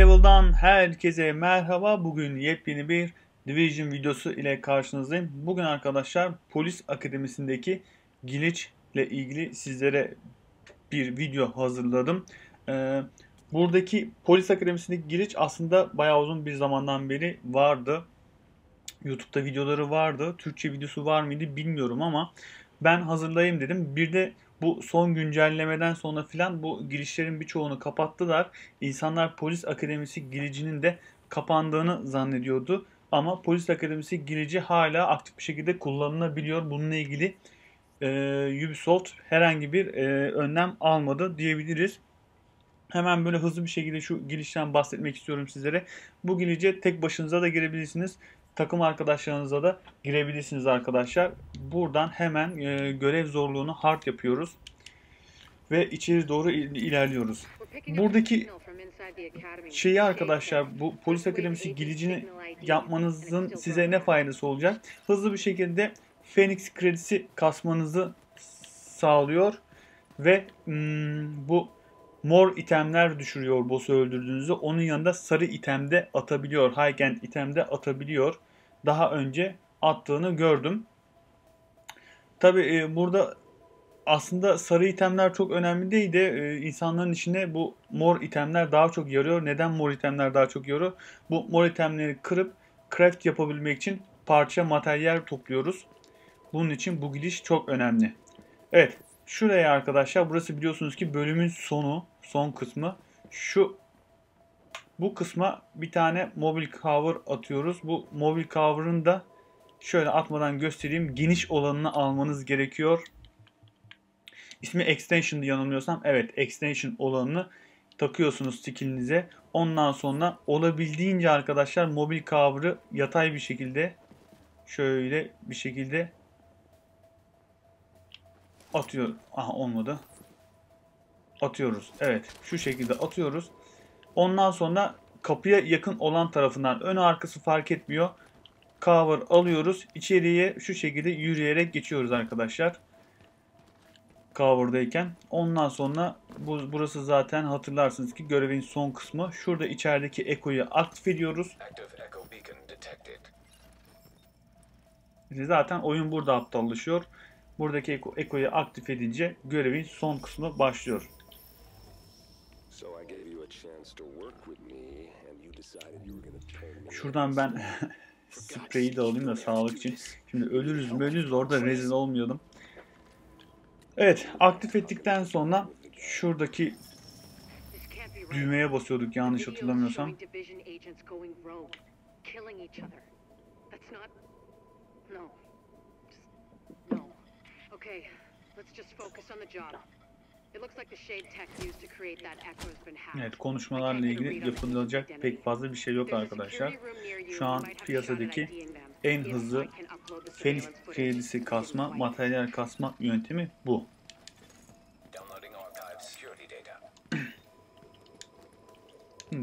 Level'dan herkese merhaba. Bugün yepyeni bir Division videosu ile karşınızdayım. Bugün arkadaşlar Polis Akademisi'ndeki glitch ile ilgili sizlere bir video hazırladım. Ee, buradaki Polis Akademisi'ndeki glitch aslında bayağı uzun bir zamandan beri vardı. YouTube'da videoları vardı. Türkçe videosu var mıydı bilmiyorum ama ben hazırlayayım dedim. Bir de bu son güncellemeden sonra filan bu girişlerin birçoğunu kapattılar. İnsanlar polis akademisi giricinin de kapandığını zannediyordu. Ama polis akademisi girici hala aktif bir şekilde kullanılabiliyor. Bununla ilgili e, Ubisoft herhangi bir e, önlem almadı diyebiliriz. Hemen böyle hızlı bir şekilde şu girişten bahsetmek istiyorum sizlere. Bu girice tek başınıza da girebilirsiniz takım arkadaşlarınıza da girebilirsiniz arkadaşlar. Buradan hemen e, görev zorluğunu hard yapıyoruz. Ve içeri doğru ilerliyoruz. Buradaki şeyi arkadaşlar bu polis akademisi giricini yapmanızın size ne faydası olacak? Hızlı bir şekilde Phoenix kredisi kasmanızı sağlıyor. Ve hmm, bu mor itemler düşürüyor boss'u öldürdüğünüzde. Onun yanında sarı itemde atabiliyor. Highland itemde atabiliyor. Daha önce attığını gördüm. Tabi e, burada aslında sarı itemler çok önemli değil de e, insanların içine bu mor itemler daha çok yarıyor. Neden mor itemler daha çok yarıyor? Bu mor itemleri kırıp craft yapabilmek için parça materyal topluyoruz. Bunun için bu gidiş çok önemli. Evet şuraya arkadaşlar burası biliyorsunuz ki bölümün sonu son kısmı. Şu bu kısma bir tane mobil cover atıyoruz. Bu mobil cover'ın da şöyle atmadan göstereyim. Geniş olanını almanız gerekiyor. İsmi extension'dı yanılmıyorsam. Evet extension olanını takıyorsunuz skillinize. Ondan sonra olabildiğince arkadaşlar mobil cover'ı yatay bir şekilde şöyle bir şekilde atıyor. Aha olmadı. Atıyoruz. Evet şu şekilde atıyoruz. Ondan sonra kapıya yakın olan tarafından ön arkası fark etmiyor. Cover alıyoruz. İçeriye şu şekilde yürüyerek geçiyoruz arkadaşlar. Cover'dayken. Ondan sonra bu, burası zaten hatırlarsınız ki görevin son kısmı. Şurada içerideki ekoyu aktif ediyoruz. Zaten oyun burada aptallaşıyor. Buradaki ekoyu aktif edince görevin son kısmı başlıyor. Şuradan ben spreyi de alayım da sağlık için. Şimdi ölürüz ölürüz orada rezil olmayalım. Evet aktif ettikten sonra şuradaki düğmeye basıyorduk yanlış hatırlamıyorsam. Okay, let's just focus on the job. Evet konuşmalarla ilgili yapılacak pek fazla bir şey yok arkadaşlar. Şu an piyasadaki en hızlı Phoenix kredisi kasma, materyal kasma yöntemi bu.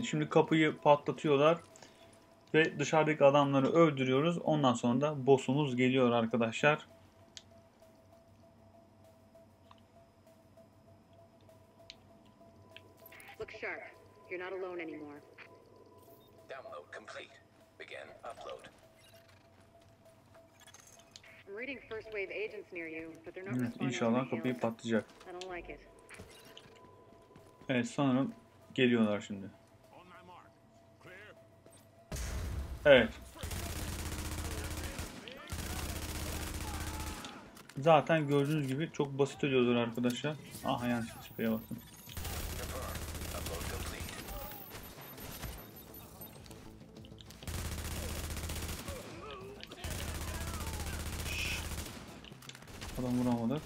Şimdi kapıyı patlatıyorlar ve dışarıdaki adamları öldürüyoruz. Ondan sonra da boss'umuz geliyor arkadaşlar. You're not alone anymore. Download complete. Begin upload. I'm reading first wave agents near you, but they're not evet, inşallah kapıyı patlayacak. I don't like it. Evet sanırım geliyorlar şimdi. Evet. Zaten gördüğünüz gibi çok basit ölüyorlar arkadaşlar. Aha yanlış spreye bastım. Adam vuramadı.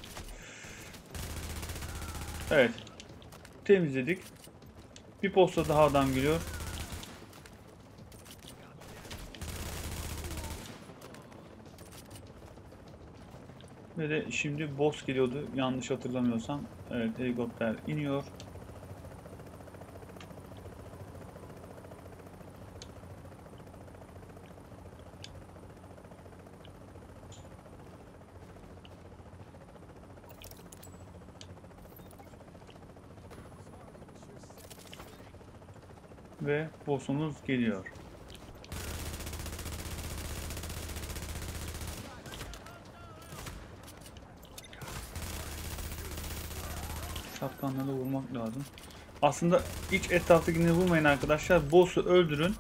Evet. Temizledik. Bir posta daha adam geliyor. Ve de şimdi boss geliyordu yanlış hatırlamıyorsam. Evet helikopter iniyor. Ve boss'umuz geliyor. Şapkanla vurmak lazım. Aslında hiç etraftakini vurmayın arkadaşlar. Boss'u öldürün.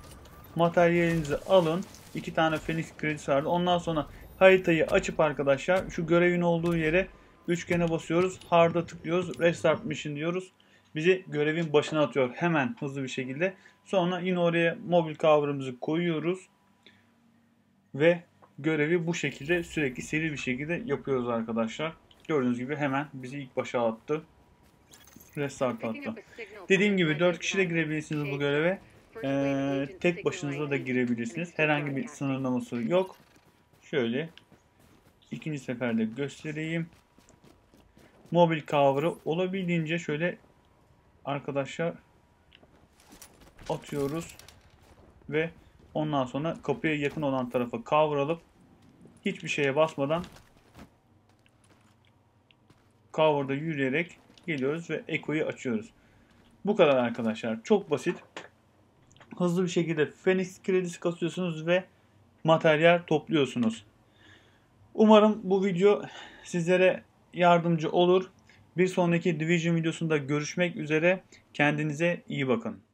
Materyalinizi alın. İki tane Phoenix kredisi vardı. Ondan sonra haritayı açıp arkadaşlar şu görevin olduğu yere üçgene basıyoruz. Hard'a tıklıyoruz. Restart mission diyoruz. Bizi görevin başına atıyor hemen hızlı bir şekilde. Sonra yine oraya mobil cover'ımızı koyuyoruz. Ve görevi bu şekilde sürekli seri bir şekilde yapıyoruz arkadaşlar. Gördüğünüz gibi hemen bizi ilk başa attı. Restart attı. Dediğim gibi 4 kişi de girebilirsiniz bu göreve. Ee, tek başınıza da girebilirsiniz. Herhangi bir sınırlaması yok. Şöyle ikinci seferde göstereyim. Mobil cover'ı olabildiğince şöyle arkadaşlar atıyoruz ve ondan sonra kapıya yakın olan tarafa cover alıp hiçbir şeye basmadan cover'da yürüyerek geliyoruz ve ekoyu açıyoruz. Bu kadar arkadaşlar. Çok basit. Hızlı bir şekilde Phoenix kredisi kasıyorsunuz ve materyal topluyorsunuz. Umarım bu video sizlere yardımcı olur. Bir sonraki Division videosunda görüşmek üzere. Kendinize iyi bakın.